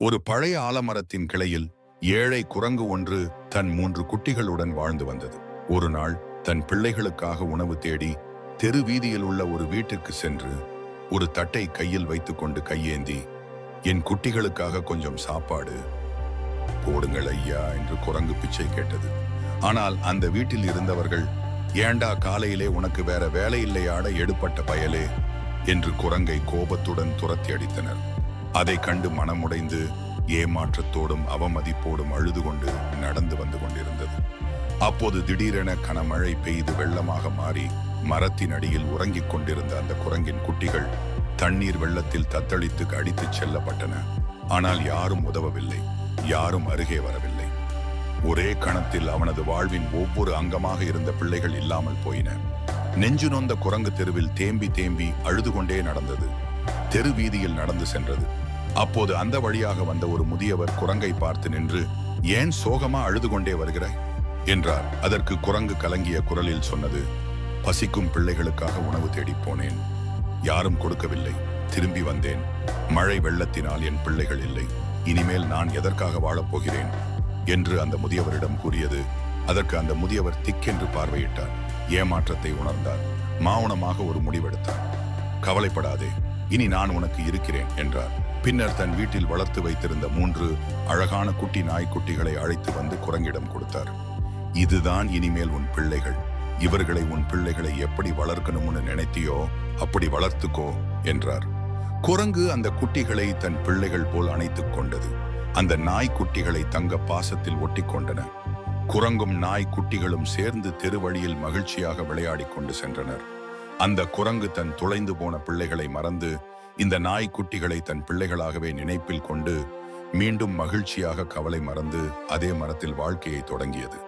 ஒரு பழைய ஆலமரத்தின் கிளையில் ஏழை குரங்கு ஒன்று தன் மூன்று குட்டிகளுடன் வாழ்ந்து வந்தது. ஒரு நாள் தன் பிள்ளைகளுக்காக உணவு தேடி தெரு வீதியில் உள்ள ஒரு வீட்டிற்கு சென்று ஒரு தட்டை கையில் வைத்துக்கொண்டு கையேந்தி என் குட்டிகளுக்காக கொஞ்சம் சாப்பாடு போடுங்கள் ஐயா என்று குரங்கு பிச்சை கேட்டது. ஆனால் அந்த வீட்டில் இருந்தவர்கள் ஏண்டா காலையிலே உனக்கு வேற வேலை இல்லையாட எடுப்பட்ட பயலே என்று குரங்கை கோபத்துடன் துரத்தி அடித்தனர். அதை கண்டு மனமுடைந்து ஏமாற்றத்தோடும் அவமதிப்போடும் அழுது கொண்டு நடந்து வந்து கொண்டிருந்தது. அப்போது திடீரென கனமழை பெய்து வெள்ளமாக மாறி மரத்தின் அடியில் உறங்கிக் கொண்டிருந்த அந்த குரங்கின் குட்டிகள் தண்ணீர் வெள்ளத்தில் தத்தளித்து அடித்துச் செல்லப்பட்டன. ஆனால் யாரும் உதவவில்லை யாரும் அருகே வரவில்லை. ஒரே கணத்தில் அவனது வாழ்வின் ஒவ்வொரு அங்கமாக இருந்த பிள்ளைகள் இல்லாமல் போயின. நெஞ்சு நொந்த குரங்கு தெருவில் தேம்பி தேம்பி அழுது கொண்டே நடந்தது. தெரு வீதியில் நடந்து சென்றது. அப்போது அந்த வழியாக வந்த ஒரு முதியவர் குரங்கை பார்த்து நின்று ஏன் சோகமா அழுது கொண்டே வருகிறாய்? என்றார். அதற்கு குரங்கு கலங்கிய குரலில் சொன்னது பசிக்கும் பிள்ளைகளுக்காக உணவு தேடிப் போனேன். யாரும் கொடுக்கவில்லை. திரும்பி வந்தேன். மழை வெள்ளத்தினால் என் பிள்ளைகள் இல்லை. இனிமேல் நான் எதற்காக வாழப்போகிறேன் என்று அந்த முதியவரிடம் கூறியது. அதற்கு அந்த முதியவர் திக்கென்று பார்வையிட்டார். ஏமாற்றத்தை உணர்ந்தார். மௌனமாக ஒரு முடிவெடுத்தார். கவலைப்படாதே. இனி நான் உனக்கு இருக்கிறேன் என்றார். பின்னர் தன் வீட்டில் வளர்த்து வைத்திருந்த மூன்று அழகான குட்டி நாய்க்குட்டிகளை அழைத்து வந்து குரங்கிடம் கொடுத்தார். இதுதான் இனிமேல் உன் பிள்ளைகள். இவர்களை உன் பிள்ளைகளை எப்படி வளர்க்கணும்னு நினைத்தியோ அப்படி வளர்த்துக்கோ என்றார். குரங்கு அந்த குட்டிகளை தன் பிள்ளைகள் போல் அணைத்துக் கொண்டது. அந்த நாய்க்குட்டிகளை தங்க பாசத்தில் ஒட்டிக்கொண்டன குரங்கும் நாய் குட்டிகளும் சேர்ந்து தெருவழியில் மகிழ்ச்சியாக விளையாடிக் கொண்டு சென்றனர். அந்த குரங்கு தன் துளைந்து போன பிள்ளைகளை மறந்து இந்த நாய்க்குட்டிகளை தன் பிள்ளைகளாகவே நினைப்பில் கொண்டு மீண்டும் மகிழ்ச்சியாக கவலை மறந்து அதே மரத்தில் வாழ்க்கையை தொடங்கியது.